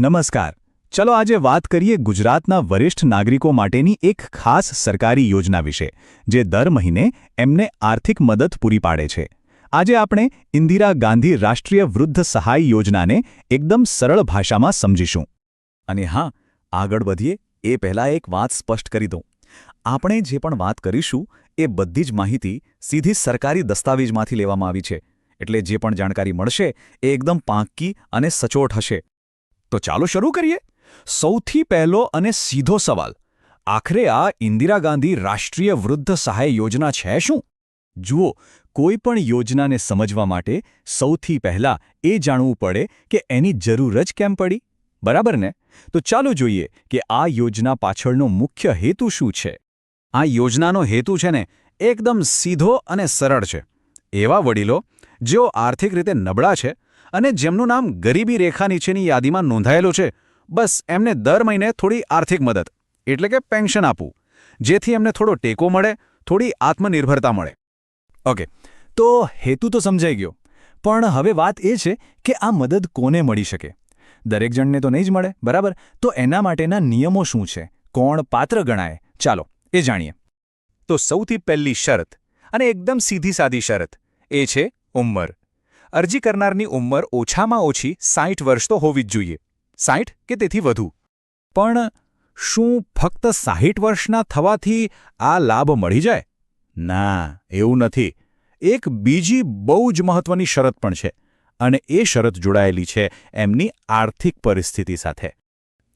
નમસ્કાર. ચલો આજે વાત કરીએ ગુજરાતના વરિષ્ઠ નાગરિકો માટેની એક ખાસ સરકારી યોજના વિશે, જે દર મહિને એમને આર્થિક મદદ પૂરી પાડે છે. આજે આપણે ઇન્દિરા ગાંધી રાષ્ટ્રીય વૃદ્ધ સહાય યોજનાને એકદમ સરળ ભાષામાં સમજીશું. અને હા, આગળ વધીએ, એ પહેલાં એક વાત સ્પષ્ટ કરી દઉં. આપણે જે પણ વાત કરીશું, એ બધી જ માહિતી સીધી સરકારી દસ્તાવેજમાંથી લેવામાં આવી છે. એટલે જે પણ જાણકારી મળશે, એ એકદમ પાંકી અને સચોટ હશે. તો ચાલો શરૂ કરીએ. સૌથી પહેલો અને સીધો સવાલ. આખરે આ ઇન્દિરા ગાંધી રાષ્ટ્રીય વૃદ્ધ સહાય યોજના છે શું? જુઓ, કોઈ પણ યોજનાને સમજવા માટે સૌથી પહેલા એ જાણવું પડે કે એની જરૂર જ કેમ પડી. બરાબર ને? તો ચાલો જોઈએ કે આ યોજના પાછળનો મુખ્ય હેતુ શું છે. આ યોજનાનો હેતુ છે ને, એકદમ સીધો અને સરળ છે. એવા વડીલો, જેઓ આર્થિક રીતે નબળા છે અને જેમનું નામ ગરીબી રેખા નીચેની યાદીમાં નોંધાયેલું છે, બસ એમને દર મહિને થોડી આર્થિક મદદ, એટલે કે પેન્શન આપવું, જેથી એમને થોડો ટેકો મળે, થોડી આત્મનિર્ભરતા મળે. ઓકે, તો હેતુ તો સમજાઈ ગયો, પણ હવે વાત એ છે કે આ મદદ કોને મળી શકે? દરેક જણને તો નહીં જ મળે, બરાબર? તો એના માટેના નિયમો શું છે? કોણ પાત્ર ગણાય? ચાલો, એ જાણીએ. તો સૌથી પહેલી શરત, અને એકદમ સીધી સાદી શરત, એ છે ઉંમર. અરજી કરનારની ઉંમર ઓછામાં ઓછી સાઠ વર્ષ તો હોવી જ જોઈએ. સાઠ કે તેથી વધુ. પણ શું ફક્ત સાહીઠ વર્ષના થવાથી આ લાભ મળી જાય? ના, એવું નથી. એક બીજી બહુ જ મહત્વની શરત પણ છે અને એ શરત જોડાયેલી છે એમની આર્થિક પરિસ્થિતિ સાથે.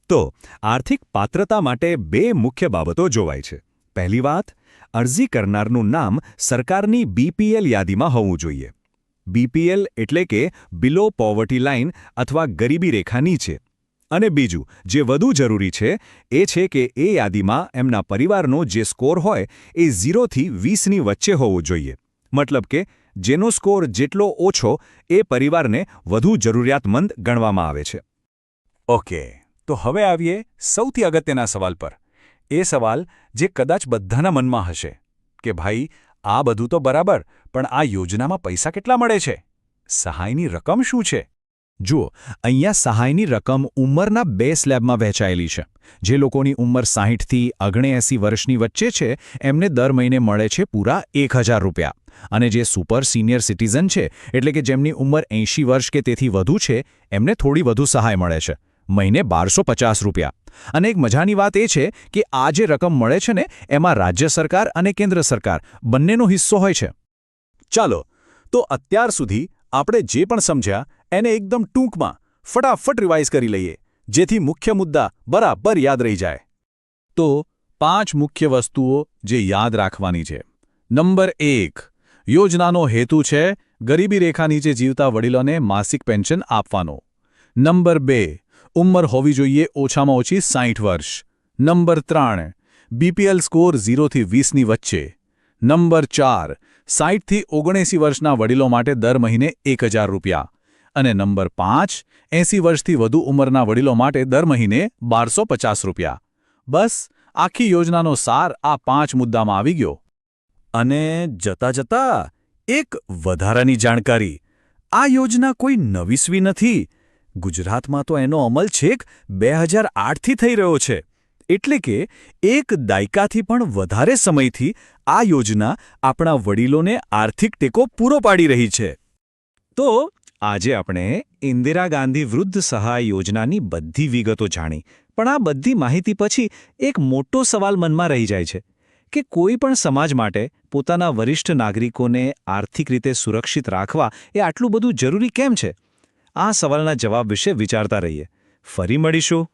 તો, આર્થિક પાત્રતા માટે બે મુખ્ય બાબતો જોવાય છે. પહેલી વાત, અરજી કરનારનું નામ સરકારની બીપીએલ યાદીમાં હોવું જોઈએ. બીપીએલ એટલે કે બિલો પોવર્ટી લાઇન અથવા ગરીબી રેખા નીચે. અને બીજું, જે વધુ જરૂરી છે, એ છે કે એ યાદીમાં એમના પરિવારનો જે સ્કોર હોય, એ ઝીરોથી વીસની વચ્ચે હોવો જોઈએ. મતલબ કે, જેનો સ્કોર જેટલો ઓછો, એ પરિવારને વધુ જરૂરિયાતમંદ ગણવામાં આવે છે. ઓકે તો હવે આવીએ સૌથી અગત્યના સવાલ પર. એ સવાલ, જે કદાચ બધાના મનમાં હશે, કે ભાઈ આ બધું તો બરાબર, પણ આ યોજનામાં પૈસા કેટલા મળે છે? સહાયની રકમ શું છે? જુઓ, અહીંયા સહાયની રકમ ઉંમરના બે સ્લેબમાં વહેંચાયેલી છે. જે લોકોની ઉંમર સાહીઠથી અગણેએંસી વર્ષની વચ્ચે છે, એમને દર મહિને મળે છે પૂરા એક રૂપિયા. અને જે સુપર સિનિયર સિટીઝન છે, એટલે કે જેમની ઉંમર એંશી વર્ષ કે તેથી વધુ છે, એમને થોડી વધુ સહાય મળે છે. મહિને બારસો પચાસ રૂપિયા. અને એક મજાની વાત એ છે કે આ જે રકમ મળે છે ને, એમાં રાજ્ય સરકાર અને કેન્દ્ર સરકાર બંનેનો હિસ્સો હોય છે. ચાલો, તો અત્યાર સુધી આપણે જે પણ સમજ્યા, એને એકદમ ટૂંકમાં, ફટાફટ રિવાઇઝ કરી લઈએ, જેથી મુખ્ય મુદ્દા બરાબર યાદ રહી જાય. તો, પાંચ મુખ્ય વસ્તુઓ જે યાદ રાખવાની છે. નંબર એક, યોજનાનો હેતુ છે ગરીબી રેખા નીચે જીવતા વડીલોને માસિક પેન્શન આપવાનો. નંબર બે ઉંમર હોવી જોઈએ ઓછામાં ઓછી સાઠ વર્ષ. નંબર ત્રણ, બીપીએલ સ્કોર ઝીરોથી વીસની વચ્ચે. નંબર ચાર સાઠથી ઓગણએંસી વર્ષના વડીલો માટે દર મહિને એક રૂપિયા. અને નંબર પાંચ, એંસી વર્ષથી વધુ ઉંમરના વડીલો માટે દર મહિને બારસો રૂપિયા. બસ, આખી યોજનાનો સાર આ પાંચ મુદ્દામાં આવી ગયો. અને જતા જતા, એક વધારાની જાણકારી. આ યોજના કોઈ નવીસવી નથી. ગુજરાતમાં તો એનો અમલ છેક બે હજાર આઠથી થઈ રહ્યો છે. એટલે કે એક દાયકાથી પણ વધારે સમયથી આ યોજના આપણા વડીલોને આર્થિક ટેકો પૂરો પાડી રહી છે. તો આજે આપણે ઇન્દિરા ગાંધી વૃદ્ધ સહાય યોજનાની બધી વિગતો જાણી, પણ આ બધી માહિતી પછી એક મોટો સવાલ મનમાં રહી જાય છે કે કોઈ પણ સમાજ માટે પોતાના વરિષ્ઠ નાગરિકોને આર્થિક રીતે સુરક્ષિત રાખવા એ આટલું બધું જરૂરી કેમ છે? આ સવાલના જવાબ વિશે વિચારતા રહીએ. ફરી મળીશું.